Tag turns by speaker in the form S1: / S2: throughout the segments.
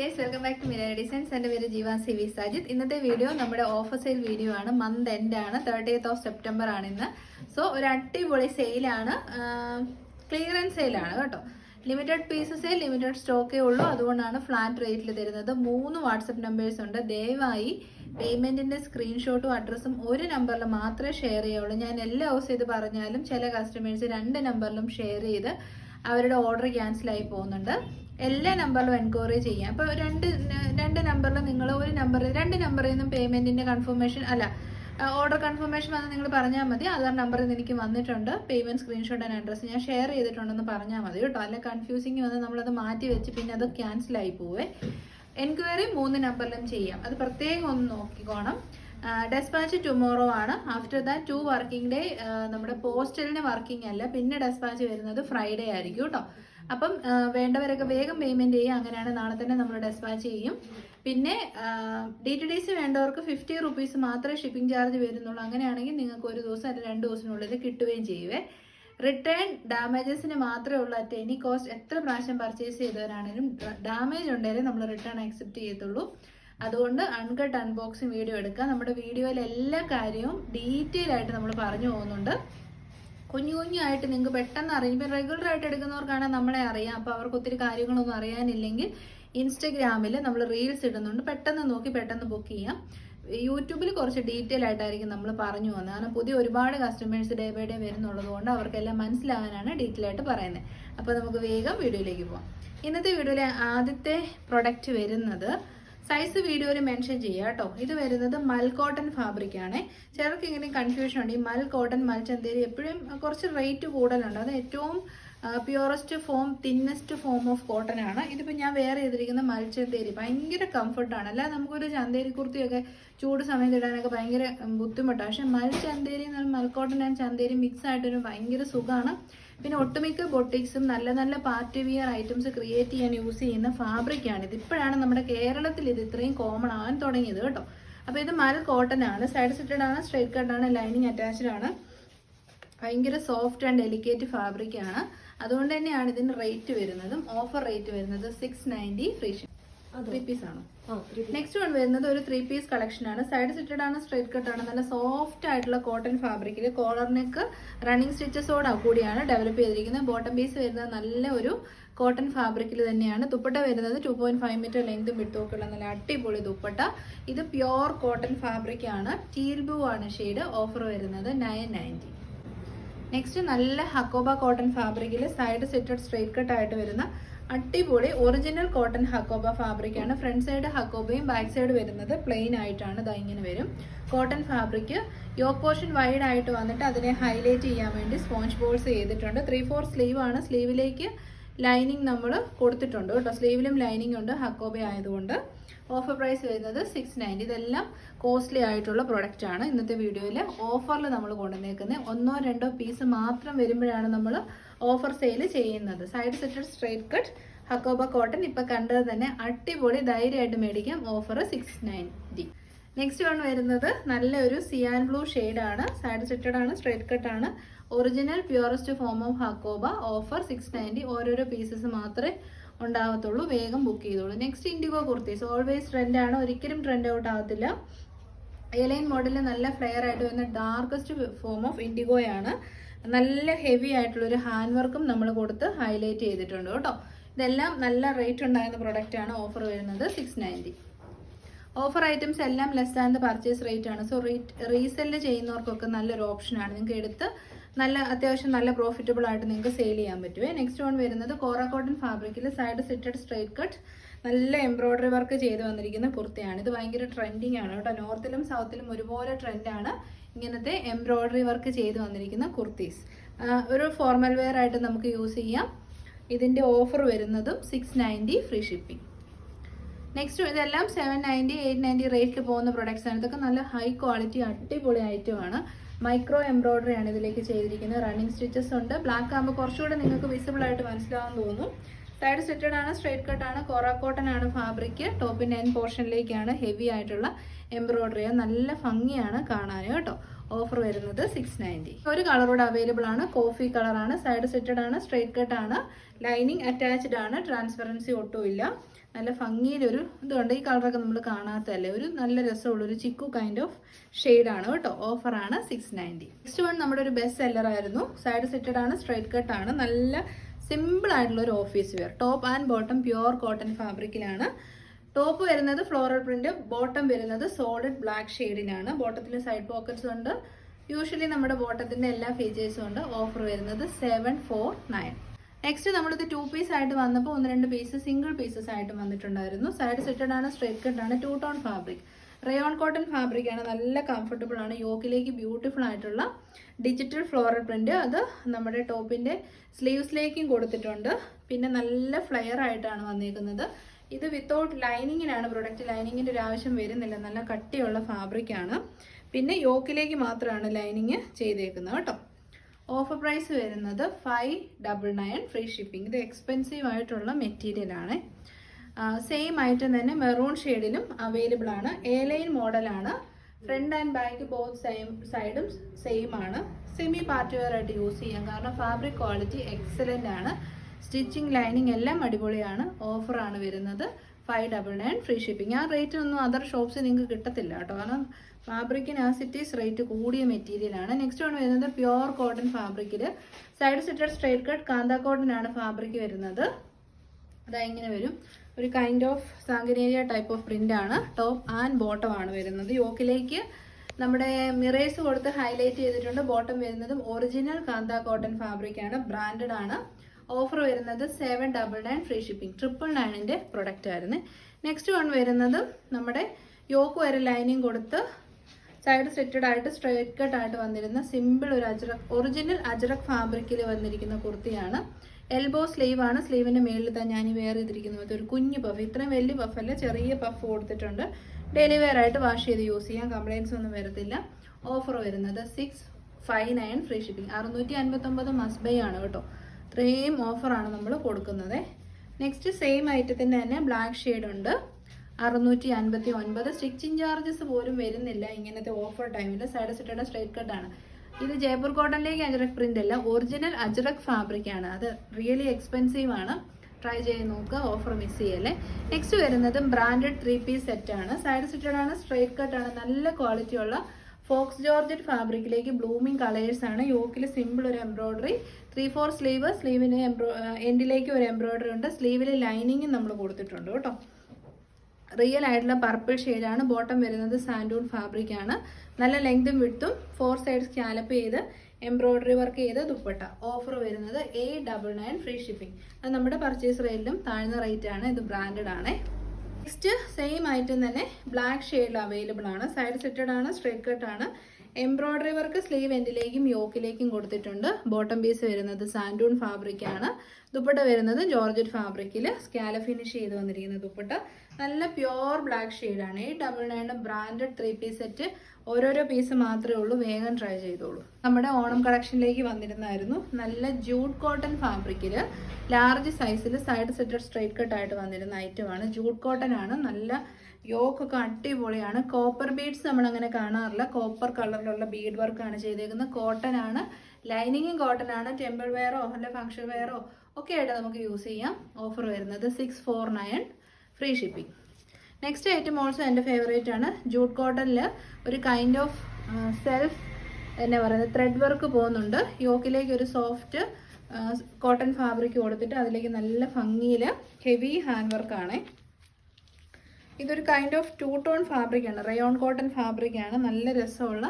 S1: Guys welcome back to Mira designs എന്റെ പേര് Jeeva C V Sajith. ഇന്നത്തെ വീഡിയോ നമ്മുടെ ഓഫർ സെയിൽ വീഡിയോ ആണ്. മന്ത് എൻഡ് ആണ്. തേർട്ടിയത്ത് ഓഫ് സെപ്റ്റംബർ ആണ് ഇന്ന്. സോ ഒരു അടിപൊളി സെയിലാണ് ക്ലിയറൻസ് സെയിലാണ് കേട്ടോ. ലിമിറ്റഡ് പീസസേ ലിമിറ്റഡ് സ്റ്റോക്കേ ഉള്ളൂ. അതുകൊണ്ടാണ് ഫ്ലാറ്റ് റേറ്റിൽ തരുന്നത്. മൂന്ന് വാട്സപ്പ് നമ്പേഴ്സ് ഉണ്ട്. ദയവായി പേയ്മെന്റിന്റെ സ്ക്രീൻഷോട്ടും അഡ്രസ്സും ഒരു നമ്പറിൽ മാത്രമേ ഷെയർ ചെയ്യുള്ളൂ ഞാൻ എല്ലാ ദിവസവും ഇത് പറഞ്ഞാലും ചില കസ്റ്റമേഴ്സ് രണ്ട് നമ്പറിലും ഷെയർ ചെയ്ത് അവരുടെ ഓർഡർ ക്യാൻസലായി പോകുന്നുണ്ട്. എല്ലാ നമ്പറിലും എൻക്വയറി ചെയ്യാം. അപ്പോൾ രണ്ട് രണ്ട് നമ്പറിൽ നിങ്ങൾ ഒരു നമ്പറിൽ രണ്ട് നമ്പറിൽ നിന്നും പേയ്മെന്റിന്റെ കൺഫർമേഷൻ അല്ല ഓർഡർ കൺഫർമേഷൻ വന്ന് നിങ്ങൾ പറഞ്ഞാൽ മതി. ആധാർ നമ്പറിൽ നിന്ന് എനിക്ക് വന്നിട്ടുണ്ട്. പേയ്മെന്റ് സ്ക്രീൻഷോട്ട് ആൻഡ് അഡ്രസ്സ് ഞാൻ ഷെയർ ചെയ്തിട്ടുണ്ടെന്ന് പറഞ്ഞാൽ മതി കേട്ടോ. അല്ല കൺഫ്യൂസിങ് വന്ന് നമ്മളത് മാറ്റി വെച്ച് പിന്നെ അത് ക്യാൻസൽ ആയി പോവേ. എൻക്വയറി മൂന്ന് നമ്പറിലും ചെയ്യാം. അത് പ്രത്യേകം ഒന്ന് നോക്കിക്കോണം. ഡെസ്പാച്ച് ടുമോറോ ആണ്. After that two working day നമ്മുടെ പോസ്റ്റലിന് വർക്കിംഗ് അല്ല. പിന്നെ ഡെസ്പാച്ച് വരുന്നത് ഫ്രൈഡേ ആയിരിക്കും കേട്ടോ. അപ്പം വേണ്ടവരൊക്കെ വേഗം പേയ്മെന്റ് ചെയ്യുക. അങ്ങനെയാണ് നാളെ തന്നെ നമ്മൾ ഡെസ്പാച്ച് ചെയ്യും. പിന്നെ ഡി ടി ഡി സി വേണ്ടവർക്ക് ഫിഫ്റ്റി റുപ്പീസ് മാത്രമേ ഷിപ്പിംഗ് ചാർജ് വരുന്നുള്ളൂ. അങ്ങനെയാണെങ്കിൽ നിങ്ങൾക്ക് ഒരു ദിവസം അല്ലെങ്കിൽ രണ്ട് ദിവസത്തിനുള്ളിൽ കിട്ടുകയും ചെയ്യുവേ റിട്ടേൺ ഡാമേജസിന് മാത്രമേ ഉള്ളൂ. അറ്റ് എനി കോസ്റ്റ് എത്ര പ്രാവശ്യം പർച്ചേസ് ചെയ്തവരാണെങ്കിലും ഡാമേജ് ഉണ്ടെങ്കിലും നമ്മൾ റിട്ടേൺ അക്സെപ്റ്റ് ചെയ്യത്തുള്ളൂ. അതുകൊണ്ട് അൺകട്ട് അൺബോക്സിങ് വീഡിയോ എടുക്കുക. നമ്മുടെ വീഡിയോയിൽ എല്ലാ കാര്യവും ഡീറ്റെയിൽ ആയിട്ട് നമ്മൾ പറഞ്ഞു പോകുന്നുണ്ട്. കുഞ്ഞു കുഞ്ഞായിട്ട് നിങ്ങൾക്ക് പെട്ടെന്ന് അറിയാം. ഇപ്പം റെഗുലർ ആയിട്ട് എടുക്കുന്നവർക്കാണെങ്കിൽ നമ്മളെ അറിയാം. അപ്പോൾ അവർക്ക് ഒത്തിരി കാര്യങ്ങളൊന്നും അറിയാനില്ലെങ്കിൽ ഇൻസ്റ്റഗ്രാമിൽ നമ്മൾ റീൽസ് ഇടുന്നുണ്ട്. പെട്ടെന്ന് നോക്കി പെട്ടെന്ന് ബുക്ക് ചെയ്യാം. യൂട്യൂബിൽ കുറച്ച് ഡീറ്റെയിൽ ആയിട്ടായിരിക്കും നമ്മൾ പറഞ്ഞു പോകുന്നത്. കാരണം പുതിയ ഒരുപാട് കസ്റ്റമേഴ്സ് ഡേ ബൈ ഡേ വരുന്നുള്ളത് കൊണ്ട് അവർക്കെല്ലാം മനസ്സിലാകാനാണ് ഡീറ്റെയിൽ ആയിട്ട് പറയുന്നത്. അപ്പോൾ നമുക്ക് വേഗം വീഡിയോയിലേക്ക് പോവാം. ഇന്നത്തെ വീഡിയോയിലെ ആദ്യത്തെ പ്രൊഡക്റ്റ് വരുന്നത് സൈസ് വീഡിയോയിൽ മെൻഷൻ ചെയ്യുക കേട്ടോ. ഇത് വരുന്നത് മൽ കോട്ടൺ ഫാബ്രിക് ആണ്. ചിലർക്ക് ഇങ്ങനെ കൺഫ്യൂഷൻ ഉണ്ട്. ഈ മൽ കോട്ടൺ മൽ ചന്തേരി എപ്പോഴും കുറച്ച് റേറ്റ് കൂടുതലുണ്ട്. അത് ഏറ്റവും purest form thinnest form of cotton ആണ്. ഇതിപ്പോൾ ഞാൻ വേറെ ചെയ്തിരിക്കുന്ന മൽച്ചന്തേരി ചന്തേരി ഭയങ്കര കംഫർട്ടാണ് അല്ലാതെ നമുക്കൊരു ചന്തേരി കുർത്തിയൊക്കെ ചൂട് സമയത്ത് ഇടാനൊക്കെ ഭയങ്കര ബുദ്ധിമുട്ടാണ്. പക്ഷെ മൽ ചന്തേരി എന്ന് പറഞ്ഞാൽ മൽ കോട്ടൺ ആൻഡ് ചന്തേരി മിക്സ് ആയിട്ടൊരു ഭയങ്കര സുഖമാണ്. പിന്നെ ഒട്ടുമിക്ക ബൊട്ടിക്സും നല്ല നല്ല പാർട്ടി വിയർ ഐറ്റംസ് ക്രിയേറ്റ് ചെയ്യാൻ യൂസ് ചെയ്യുന്ന ഫാബ്രിക്കാണ് ഇത് ഇപ്പോഴാണ് നമ്മുടെ കേരളത്തിൽ ഇത് ഇത്രയും കോമൺ ആവാൻ തുടങ്ങിയത് കേട്ടോ. അപ്പോൾ ഇത് മൽ കോട്ടൺ ആണ്. സൈഡ് സിറ്റഡ് ആണ് സ്ട്രൈറ്റ് കട്ട് ആണ് ലൈനിങ് അറ്റാച്ച്ഡ് ആണ്. ഭയങ്കര സോഫ്റ്റ് ആൻഡ് ഡെലിക്കേറ്റ് ഫാബ്രിക് ആണ്. അതുകൊണ്ട് തന്നെയാണ് ഇതിന് റേറ്റ് വരുന്നതും ഓഫർ റേറ്റ് വരുന്നത് six ninety free three piece ആണ്? നെക്സ്റ്റ് വൺ വരുന്നത് ഒരു ത്രീ പീസ് കളക്ഷൻ ആണ്. സൈഡ് സിറ്റഡ് ആണ് സ്ട്രൈറ്റ് കട്ട് ആണ്. നല്ല സോഫ്റ്റ് ആയിട്ടുള്ള കോട്ടൺ ഫാബ്രിക്കിൽ കോളർ നെക്ക് റണ്ണിങ് സ്റ്റിച്ചസോട് കൂടിയാണ് ഡെവലപ്പ് ചെയ്തിരിക്കുന്നത്. ബോട്ടം പീസ് വരുന്നത് നല്ല ഒരു കോട്ടൺ ഫാബ്രിക്കിൽ തന്നെയാണ്. ദുപ്പട്ട വരുന്നത് ടു പോയിന്റ് ഫൈവ് മീറ്റർ ലെങ്തും വിട്ടുമൊക്കെയുള്ള നല്ല അടിപൊളി ദുപ്പട്ട. ഇത് പ്യോർ കോട്ടൺ ഫാബ്രിക് ആണ്. ടീൽ ബ്ലൂ ആണ് ഷെയ്ഡ് ഓഫർ വരുന്നത് നയൻ നയന്റി നെക്സ്റ്റ് നല്ല ഹക്കോബ കോട്ടൺ ഫാബ്രിക്കിൽ സൈഡ് സെറ്റഡ് സ്ട്രൈറ്റ് കട്ട് ആയിട്ട് വരുന്ന അടിപൊളി ഒറിജിനൽ കോട്ടൺ ഹക്കോബ ഫാബ്രിക് ആണ്. ഫ്രണ്ട് സൈഡ് ഹക്കോബയും ബാക്ക് സൈഡ് വരുന്നത് പ്ലെയിൻ ആയിട്ടാണ് ഇതാ ഇങ്ങനെ വരും. Cotton fabric yoke portion wide ആയിട്ട് വന്നിട്ട് അതിനെ ഹൈലൈറ്റ് ചെയ്യാൻ വേണ്ടി സ്പോഞ്ച് ബോൾസ് ചെയ്തിട്ടുണ്ട്. ത്രീ ഫോർ സ്ലീവ് ആണ്. സ്ലീവിലേക്ക് ലൈനിങ് നമ്മൾ കൊടുത്തിട്ടുണ്ട് കേട്ടോ. സ്ലീവിലും ലൈനിങ് ഉണ്ട് ഹക്കോബ ആയതുകൊണ്ട്. ഓഫർ പ്രൈസ് വരുന്നത് സിക്സ് നയന്റി ഇതെല്ലാം കോസ്റ്റ്ലി ആയിട്ടുള്ള പ്രൊഡക്റ്റ് ആണ്. ഇന്നത്തെ വീഡിയോയിൽ ഓഫറിൽ നമ്മൾ കൊണ്ടുവന്നേക്കുന്നത് ഒന്നോ രണ്ടോ പീസ് മാത്രം വരുമ്പോഴാണ് നമ്മൾ ഓഫർ സെയിൽ ചെയ്യുന്നത്. Side slitted straight cut hakoba cotton ഇപ്പം കണ്ടത് തന്നെ അടിപൊളി ധൈര്യമായിട്ട് മേടിക്കാം. Offer six ninety next one വരുന്നത് നല്ലൊരു സിയാൻ ബ്ലൂ ആണ്. സൈഡ് സെറ്റഡ് ആണ് സ്ട്രൈറ്റ് കട്ട് ആണ്. Original purest form of hakoba offer six ninety ഓരോരോ പീസസ് മാത്രമേ ഉണ്ടാവത്തുള്ളൂ. വേഗം ബുക്ക് ചെയ്തോളൂ. Next indigo kurtis always trend ആണ്. ഒരിക്കലും ട്രെൻഡ് ഔട്ട് ആവത്തില്ല. എലൈൻ മോഡലിൽ നല്ല ഫ്ലെയർ ആയിട്ട് വരുന്ന ഡാർക്കസ്റ്റ് ഫോം ഓഫ് ഇൻഡിഗോയാണ് നല്ല ഹെവി ആയിട്ടുള്ള ഒരു ഹാൻഡ് വർക്കും നമ്മൾ കൊടുത്ത് ഹൈലൈറ്റ് ചെയ്തിട്ടുണ്ട് കേട്ടോ. ഇതെല്ലാം നല്ല റേറ്റ് ഉണ്ടായിരുന്ന പ്രൊഡക്റ്റ് ആണ് ഓഫർ വരുന്നത് സിക്സ് നയന്റി ഓഫർ ഐറ്റംസ് എല്ലാം ലെസ് ആൻഡ് പർച്ചേസ് റേറ്റ് ആണ്. സോ റീസെല്ല് ചെയ്യുന്നവർക്കൊക്കെ നല്ലൊരു ഓപ്ഷനാണ് നിങ്ങൾക്ക് എടുത്ത് നല്ല അത്യാവശ്യം നല്ല പ്രോഫിറ്റബിൾ ആയിട്ട് നിങ്ങൾക്ക് സെയിൽ ചെയ്യാൻ പറ്റുമേ നെക്സ്റ്റ് വൺ വരുന്നത് കോറ കോട്ടൺ ഫാബ്രിക്കിൽ സൈഡ് സിറ്റഡ് സ്ട്രൈറ്റ് കട്ട് നല്ല എംബ്രോയ്ഡറി വർക്ക് ചെയ്ത് വന്നിരിക്കുന്ന കുർത്തയാണ്. ഇത് ഭയങ്കര ട്രെൻഡിങ് ആണ് കേട്ടോ. നോർത്തിലും സൗത്തിലും ഒരുപോലെ ട്രെൻഡാണ് ഇങ്ങനത്തെ എംബ്രോയ്ഡറി വർക്ക് ചെയ്ത് വന്നിരിക്കുന്ന കുർത്തീസ്. ഒരു ഫോർമൽ വെയർ ആയിട്ട് നമുക്ക് യൂസ് ചെയ്യാം. ഇതിന്റെ ഓഫർ വരുന്നതും six ninety free shipping next ഇതെല്ലാം സെവൻ നയന്റി എയ്റ്റ് നയന്റി റേറ്റിൽ പോകുന്ന പ്രൊഡക്ട്സ് ആണ്. ഇതൊക്കെ നല്ല ഹൈ ക്വാളിറ്റി അടിപൊളി ഐറ്റം ആണ്. മൈക്രോ എംബ്രോയിഡറി ആണ് ഇതിലേക്ക് ചെയ്തിരിക്കുന്നത്. റണ്ണിങ് സ്റ്റിച്ചസ് ഉണ്ട്. ബ്ലാക്ക് ആകുമ്പോൾ കുറച്ചുകൂടെ നിങ്ങൾക്ക് വിസിബിൾ ആയിട്ട് മനസ്സിലാവാൻ തോന്നും. സൈഡ് സെറ്റഡ് ആണ് സ്ട്രൈറ്റ് കട്ട് ആണ് കോറ കോട്ടൺ ആണ് ഫാബ്രിക് ടോപ്പിന്റെ എൻ പോർഷനിലേക്കാണ് ഹെവി ആയിട്ടുള്ള എംബ്രോയിഡറി നല്ല ഭംഗിയാണ് കാണാൻ കേട്ടോ. ഓഫർ വരുന്നത് സിക്സ് നയന്റി ഒരു കളറോട് അവൈലബിൾ ആണ്. കോഫി കളറാണ് സൈഡ് സെറ്റഡ് ആണ് സ്ട്രൈറ്റ് കട്ട് ആണ്. ലൈനിങ് അറ്റാച്ച്ഡ് ആണ്. ട്രാൻസ്പെറൻസി ഒട്ടുമില്ല. നല്ല ഭംഗിയിലൊരു ഇതുണ്ട്. ഈ കളറൊക്കെ നമ്മൾ കാണാത്തതല്ലേ? ഒരു നല്ല രസമുള്ള ഒരു ചിക്കു കൈൻഡ് ഓഫ് ഷെയ്ഡാണ് കേട്ടോ. ഓഫറാണ് സിക്സ് നയന്റി നെക്സ്റ്റ് വൺ നമ്മുടെ ഒരു ബെസ്റ്റ് സെല്ലറായിരുന്നു സൈഡ് സെറ്റഡ് ആണ് സ്ട്രൈറ്റ് കട്ട് ആണ്. നല്ല സിമ്പിൾ ആയിട്ടുള്ള ഒരു office wear top and bottom pure cotton ഫാബ്രിക്കിലാണ് top വരുന്നത് ഫ്ലോറൽ പ്രിന്റ് ബോട്ടം വരുന്നത് സോളിഡ് ബ്ലാക്ക് ഷെയ്ഡിനാണ് ബോട്ടത്തിൽ സൈഡ് പോക്കറ്റ്സ് ഉണ്ട്. യൂഷ്വലി നമ്മുടെ ബോട്ടത്തിന്റെ എല്ലാ ഫീച്ചേഴ്സും ഉണ്ട്. ഓഫർ വരുന്നത് സെവൻ ഫോർ നയൻ നെക്സ്റ്റ് നമ്മളിത് ടു പീസ് ആയിട്ട് വന്നപ്പോൾ ഒന്ന് രണ്ട് പീസ് സിംഗിൾ പീസസ് ആയിട്ട് വന്നിട്ടുണ്ടായിരുന്നു. സൈഡ് സെറ്റഡ് ആണ് സ്ട്രേറ്റ് കട്ട് ആണ് two tone fabric rayon cotton fabric ആണ് നല്ല കംഫർട്ടബിൾ ആണ്. യോക്കിലേക്ക് ബ്യൂട്ടിഫുൾ ആയിട്ടുള്ള ഡിജിറ്റൽ ഫ്ലോറൽ പ്രിന്റ് അത് നമ്മുടെ ടോപ്പിന്റെ സ്ലീവ്സിലേക്കും കൊടുത്തിട്ടുണ്ട്. പിന്നെ നല്ല ഫ്ലെയർ ആയിട്ടാണ് വന്നേക്കുന്നത്. ഇത് വിത്തൗട്ട് ലൈനിങ്ങിനാണ് പ്രൊഡക്റ്റ് ലൈനിങ്ങിന്റെ ഒരു ആവശ്യം വരുന്നില്ല. നല്ല കട്ടിയുള്ള ഫാബ്രിക് ആണ്. പിന്നെ യോക്കിലേക്ക് മാത്രമാണ് ലൈനിങ് ചെയ്തേക്കുന്നത് കേട്ടോ. ഓഫർ പ്രൈസ് വരുന്നത് five double nine free shipping ഇത് എക്സ്പെൻസീവ് ആയിട്ടുള്ള മെറ്റീരിയൽ ആണ്. സെയിം ഐറ്റം തന്നെ മെറൂൺ ഷെയ്ഡിലും അവൈലബിൾ ആണ്. എ ലൈൻ മോഡലാണ് front and back both same സൈഡും സെയിം ആണ്. സെമി പാർട്ടി വെയർ ആയിട്ട് യൂസ് ചെയ്യാം. കാരണം ഫാബ്രിക് ക്വാളിറ്റി എക്സലന്റ് ആണ്. സ്റ്റിച്ചിങ് ലൈനിങ് എല്ലാം അടിപൊളിയാണ്. ഓഫറാണ് വരുന്നത്. Five double nine free shipping ആ റേറ്റ് ഒന്നും അതർ ഷോപ്സിൽ നിങ്ങൾക്ക് കിട്ടത്തില്ല കേട്ടോ. കാരണം ഫാബ്രിക്കിന് ആ സിറ്റീസ് റേറ്റ് കൂടിയ മെറ്റീരിയൽ ആണ്. നെക്സ്റ്റ് ആണ് വരുന്നത് പ്യുവർ കോട്ടൺ ഫാബ്രിക്കിൽ side slitted straight cut kantha cotton ആണ് ഫാബ്രിക് വരുന്നത്. അതാ ഇങ്ങനെ വരും. ഒരു kind of Sanganeria type of print ആണ്. ടോപ്പ് ആൻഡ് ബോട്ടം ആണ് വരുന്നത്. യോക്കിലേക്ക് നമ്മുടെ മിറേഴ്സ് കൊടുത്ത് ഹൈലൈറ്റ് ചെയ്തിട്ടുണ്ട്. ബോട്ടം വരുന്നതും ഒറിജിനൽ കാന്ത കോട്ടൺ ഫാബ്രിക് ആണ്. ബ്രാൻഡഡ് ആണ്. ഓഫർ വരുന്നത് seven double nine free shipping triple നയനിന്റെ product ആയിരുന്നു. നെക്സ്റ്റ് വൺ വരുന്നത് നമ്മുടെ യോക്ക് വരെ ലൈനിങ് കൊടുത്ത് സൈഡ് സെറ്റഡ് ആയിട്ട് സ്ട്രേറ്റ് കട്ട് ആയിട്ട് വന്നിരുന്ന സിമ്പിൾ ഒരു അജറക് ഒറിജിനൽ അജറക് ഫാബ്രിക്കിൽ വന്നിരിക്കുന്ന കുർത്തിയാണ്. എൽബോ സ്ലീവ് ആണ്. സ്ലീവിന്റെ മേളിൽ തന്നെ ഞാൻ വെയർ ചെയ്തിരിക്കുന്നത് ഒരു കുഞ്ഞു പഫ് ഇത്രയും വലിയ പഫല്ല ചെറിയ പഫ് കൊടുത്തിട്ടുണ്ട്. ഡെയിലി വെയർ ആയിട്ട് വാഷ് ചെയ്ത് യൂസ് ചെയ്യാം. കംപ്ലയിൻസ് ഒന്നും വരത്തില്ല. ഓഫർ വരുന്നത് six five nine free shipping അറുന്നൂറ്റി അൻപത്തൊമ്പത് മസ്റ്റ് ബൈ ആണ് കേട്ടോ. ഇത്രയും ഓഫറാണ് നമ്മൾ കൊടുക്കുന്നത്. നെക്സ്റ്റ് സെയിം ഐറ്റത്തിന്റെ തന്നെ ബ്ലാക്ക് ഷെയ്ഡ് ഉണ്ട്. അറുന്നൂറ്റി അൻപത്തി ഒൻപത് സ്റ്റിച്ചിങ് ചാർജസ് പോലും വരുന്നില്ല ഇങ്ങനത്തെ ഓഫർ ടൈമിൽ സൈഡ് സിറ്റയുടെ സ്ട്രൈറ്റ് കട്ടാണ് ഇത് ജയ്പൂർ കോട്ടണിലേക്ക് അജറക് പ്രിന്റ് അല്ല ഒറിജിനൽ അജറക് ഫാബ്രിക് ആണ്. അത് റിയലി എക്സ്പെൻസീവ് ആണ്. ട്രൈ ചെയ്ത് നോക്കുക ഓഫർ മിസ് ചെയ്യല്ലേ. നെക്സ്റ്റ് വരുന്നതും ബ്രാൻഡഡ് ത്രീ പീസ് സെറ്റ് ആണ്. സൈഡ് സെറ്റഡ് ആണ് സ്ട്രൈറ്റ് കട്ട് ആണ്. നല്ല ക്വാളിറ്റി ഉള്ള ഫോക്സ് ജോർജറ്റ് ഫാബ്രിക്കിലേക്ക് ബ്ലൂമിങ് ആണ്. യോക്കിൽ സിമ്പിൾ ഒരു എംബ്രോയിഡറി ത്രീ ഫോർ സ്ലീവ് സ്ലീവിന് എംബ്രോ എൻഡിലേക്ക് ഒരു എംബ്രോയിഡറി ഉണ്ട്. സ്ലീവിൽ ലൈനിങ്ങും നമ്മൾ കൊടുത്തിട്ടുണ്ട് കേട്ടോ. റിയൽ ആയിട്ടുള്ള പർപ്പിൾ ഷെയ്ഡാണ് ബോട്ടം വരുന്നത് സാൻഡൂൺ ഫാബ്രിക് ആണ്. നല്ല ലെങ്തും വിട്ടും ഫോർ സൈഡ് സ്കാലപ്പ് ചെയ്ത് എംബ്രോയിഡറി വർക്ക് ചെയ്ത് ദുപ്പട്ട. ഓഫർ വരുന്നത് A double nine free shipping അത് നമ്മുടെ പർച്ചേസ് റേറ്റിലും താഴ്ന്ന റേറ്റ് ആണ്. ഇത് ബ്രാൻഡഡ് ആണ്. നെക്സ്റ്റ് സെയിം ഐറ്റം തന്നെ ബ്ലാക്ക് ഷെയ്ഡിൽ അവൈലബിൾ ആണ്. സൈഡ് സെറ്റഡ് ആണ് സ്ട്രേറ്റ് കട്ട് ആണ്. എംബ്രോയിഡറി വർക്ക് സ്ലീവ് എൻഡിലേക്കും യോക്കിലേക്കും കൊടുത്തിട്ടുണ്ട്. ബോട്ടം പീസ് വരുന്നത് സാൻഡൂൺ ഫാബ്രിക് ആണ്. ദുപ്പട്ട വരുന്നത് ജോർജറ്റ് ഫാബ്രിക്കിൽ സ്കാല ഫിനിഷ് ചെയ്ത് വന്നിരിക്കുന്ന ദുപ്പട്ട. നല്ല പ്യുവർ ബ്ലാക്ക് ഷെയ്ഡാണ് ഈ double nine branded three piece set ഓരോരോ പീസ് മാത്രമേ ഉള്ളൂ. വേഗം ട്രൈ ചെയ്തോളൂ. നമ്മുടെ ഓണം കളക്ഷനിലേക്ക് വന്നിരുന്നായിരുന്നു. നല്ല ജൂട്ട് കോട്ടൺ ഫാബ്രിക്കിൽ ലാർജ് സൈസിൽ സൈഡ് സെറ്റഡ് സ്ട്രൈറ്റ് കട്ട് ആയിട്ട് വന്നിരുന്ന ഐറ്റമാണ് ജൂട്ട് കോട്ടൺ ആണ്. നല്ല യോക്കൊക്കെ അടിപൊളിയാണ്. കോപ്പർ ബീഡ്സ് നമ്മൾ അങ്ങനെ കാണാറില്ല കോപ്പർ കളറിലുള്ള ബീഡ് വർക്കാണ് ചെയ്തേക്കുന്നത്. കോട്ടൺ ആണ്. ലൈനിങ്ങും കോട്ടൺ ആണ്. ടെമ്പിൾ വെയറോ അല്ല ഫംഗ്ഷൻ വെയറോ ഒക്കെ ആയിട്ട് നമുക്ക് യൂസ് ചെയ്യാം. ഓഫർ വരുന്നത് six four nine free shipping next item also എന്റെ ഫേവറേറ്റ് ആണ്. ജൂട്ട് കോട്ടണിൽ ഒരു കൈൻഡ് ഓഫ് സെൽഫ് എന്നാ പറയുന്നത് ത്രെഡ് വർക്ക് പോകുന്നുണ്ട്. യോക്കിലേക്ക് ഒരു സോഫ്റ്റ് കോട്ടൺ ഫാബ്രിക് കൊടുത്തിട്ട് അതിലേക്ക് നല്ല ഭംഗിയിൽ ഹെവി ഹാൻഡ് വർക്കാണേ ഇതൊരു kind of two tone fabric ആണ്. റയോൺ കോട്ടൺ ഫാബ്രിക് ആണ്. നല്ല രസമുള്ള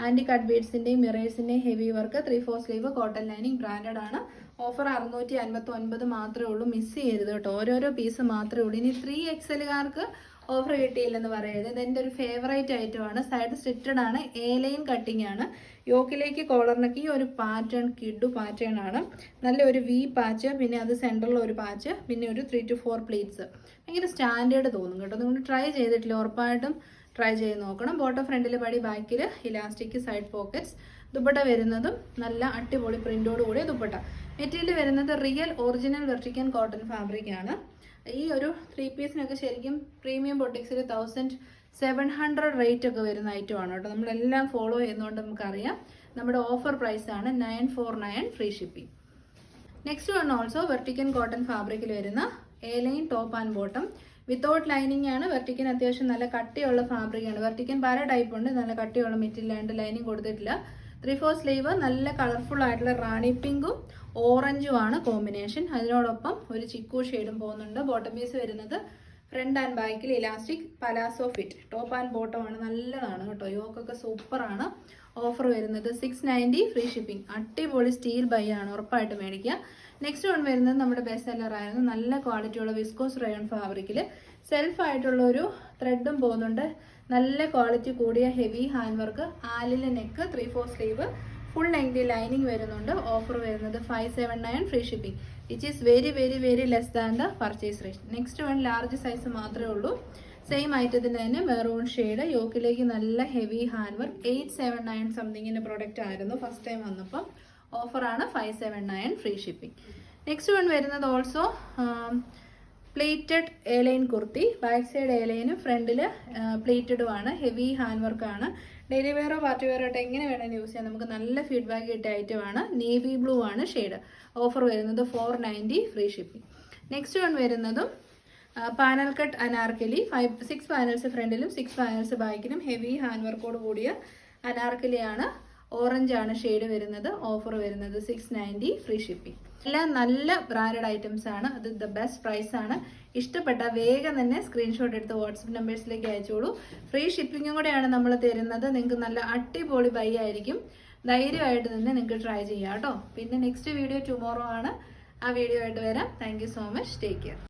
S1: ആന്റി കട്ട് ബീഡ്സിന്റെയും മിറേഴ്സിന്റെയും heavy work three four sleeve cotton lining branded ആണ്. ഓഫർ അറുന്നൂറ്റി അൻപത്തി ഒൻപത് മാത്രമേ ഉള്ളൂ. മിസ് ചെയ്യരുത് കേട്ടോ. ഓരോരോ പീസ് മാത്രമേ ഉള്ളൂ. ഇനി ത്രീ എക്സലുകാർക്ക് ഓഫർ കിട്ടിയില്ലെന്ന് പറയരുത്. ഇത് എന്റെ ഒരു ഫേവറേറ്റ് ഐറ്റം ആണ്. സൈഡ് സ്റ്റിറ്റഡ് ആണ്. എ ലൈൻ കട്ടിംഗ് ആണ്. യോക്കിലേക്ക് കോളറിനൊക്കെ ഈ ഒരു പാറ്റേൺ കിഡു പാറ്റേൺ ആണ്. നല്ല ഒരു വി പാച്ച് പിന്നെ അത് സെന്ററിൽ ഒരു പാച്ച് പിന്നെ ഒരു ത്രീ ടു ഫോർ പ്ലേറ്റ്സ് ഭയങ്കര സ്റ്റാൻഡേർഡ് തോന്നും കേട്ടോ. നിങ്ങൾ ട്രൈ ചെയ്തിട്ടില്ല? ഉറപ്പായിട്ടും ട്രൈ ചെയ്ത് നോക്കണം. ബോട്ടം ഫ്രണ്ടിൽ പടി ബാക്കിൽ ഇലാസ്റ്റിക് സൈഡ് പോക്കറ്റ്സ് ദുപ്പട്ട വരുന്നതും നല്ല അടിപൊളി പ്രിന്റോട് കൂടിയ ദുപ്പട്ട. മെറ്റീരിയൽ വരുന്നത് real original vertical cotton fabric ആണ്. ഈ ഒരു ത്രീ പീസിനൊക്കെ ശരിക്കും പ്രീമിയം ബൊട്ടിക്സിൽ തൗസൻഡ് സെവൻ ഹൺഡ്രഡ് റേറ്റ് ഒക്കെ വരുന്ന ഐറ്റമാണ് കേട്ടോ. നമ്മളെല്ലാം ഫോളോ ചെയ്യുന്നതുകൊണ്ട് നമുക്കറിയാം. നമ്മുടെ ഓഫർ പ്രൈസ് ആണ് nine four nine free shipping next one also vertical cotton ഫാബ്രിക്കിൽ വരുന്ന A line top and bottom without lining ആണ്. വെർട്ടിക്കൻ അത്യാവശ്യം നല്ല കട്ടിയുള്ള ഫാബ്രിക്കാണ് വെർട്ടിക്കൻ പല ടൈപ്പ് ഉണ്ട്. നല്ല കട്ടിയുള്ള മെറ്റീരിയൽ ആയിട്ട് ലൈനിങ് കൊടുത്തിട്ടില്ല. ത്രീ ഫോർ സ്ലീവ് നല്ല കളർഫുൾ ആയിട്ടുള്ള റാണി പിങ്കും ഓറഞ്ചും ആണ് കോമ്പിനേഷൻ. അതിനോടൊപ്പം ഒരു ചിക്കു ഷെയ്ഡും പോകുന്നുണ്ട്. ബോട്ടം പീസ് വരുന്നത് ഫ്രണ്ട് ആൻഡ് ബാക്കിൽ elastic palazzo fit top and bottom ആണ്. നല്ലതാണ് കേട്ടോ. യോക്കൊക്കെ സൂപ്പറാണ് ഓഫർ വരുന്നത്. സിക്സ് നയന്റി ഫ്രീ ഷിപ്പിംഗ് അടിപൊളി സ്റ്റീൽ ബൈ ആണ് ഉറപ്പായിട്ട് മേടിക്കുക. നെക്സ്റ്റ് വൺ വരുന്നത് നമ്മുടെ ബെസ്റ്റ് സെല്ലർ ആയിരുന്നു. നല്ല ക്വാളിറ്റിയുള്ള വിസ്കോസ് റയോൺ ഫാബ്രിക്കിൽ സെൽഫായിട്ടുള്ള ഒരു ത്രെഡും പോകുന്നുണ്ട്. നല്ല ക്വാളിറ്റി കൂടിയ heavy hand work ആലിലെ neck three four sleeve full lengthy lining വരുന്നുണ്ട്. ഓഫർ വരുന്നത് five seven nine free shipping which is very very very less than the purchase rate next one large size മാത്രമേ ഉള്ളൂ. Same ഐറ്റത്തിന് തന്നെ maroon shade യോക്കിലേക്ക് നല്ല heavy hand work eight seven nine സംതിങ്ങിന്റെ product ആയിരുന്നു first time വന്നപ്പം. ഓഫറാണ് five seven nine free shipping next one വരുന്നത് also pleated A line kurti back side എലൈനും ഫ്രണ്ടിൽ പ്ലേറ്റഡും ആണ് ഹെവി ഹാൻഡ് വർക്കാണ് ഡെയിലി വെയറോ പാർട്ടി വെയറോ ആയിട്ട് എങ്ങനെ വേണമെങ്കിലും യൂസ് ചെയ്യാം. നമുക്ക് നല്ല ഫീഡ്ബാക്ക് കിട്ടിയ ഐറ്റമാണ് നേവി ബ്ലൂ ആണ് ഷെയ്ഡ് ഓഫർ വരുന്നത് four ninety free shipping next one വരുന്നതും panel cut Anarkali. Five six panels ഫ്രണ്ടിലും സിക്സ് പാനൽസ് ബാക്കിലും ഹെവി ഹാൻഡ് വർക്കോട് കൂടിയ അനാർക്കലിയാണ് ഓറഞ്ച് ആണ് ഷെയ്ഡ് വരുന്നത് ഓഫർ വരുന്നത് സിക്സ് നയന്റി ഫ്രീ ഷിപ്പിംഗ് എല്ലാം നല്ല ബ്രാൻഡഡ് ഐറ്റംസ് ആണ്. അത് ദ ബെസ്റ്റ് പ്രൈസ് ആണ്. ഇഷ്ടപ്പെട്ട വേഗം തന്നെ സ്ക്രീൻഷോട്ട് എടുത്ത് വാട്സപ്പ് നമ്പേഴ്സിലേക്ക് അയച്ചോളൂ. ഫ്രീ ഷിപ്പിംഗും കൂടെയാണ് നമ്മൾ തരുന്നത്. നിങ്ങൾക്ക് നല്ല അടിപൊളി ബൈ ആയിരിക്കും. ധൈര്യമായിട്ട് തന്നെ നിങ്ങൾക്ക് ട്രൈ ചെയ്യാം കേട്ടോ. പിന്നെ നെക്സ്റ്റ് വീഡിയോ ടുമോറോ ആണ്. ആ വീഡിയോ ആയിട്ട് വരാം. Thank so much take care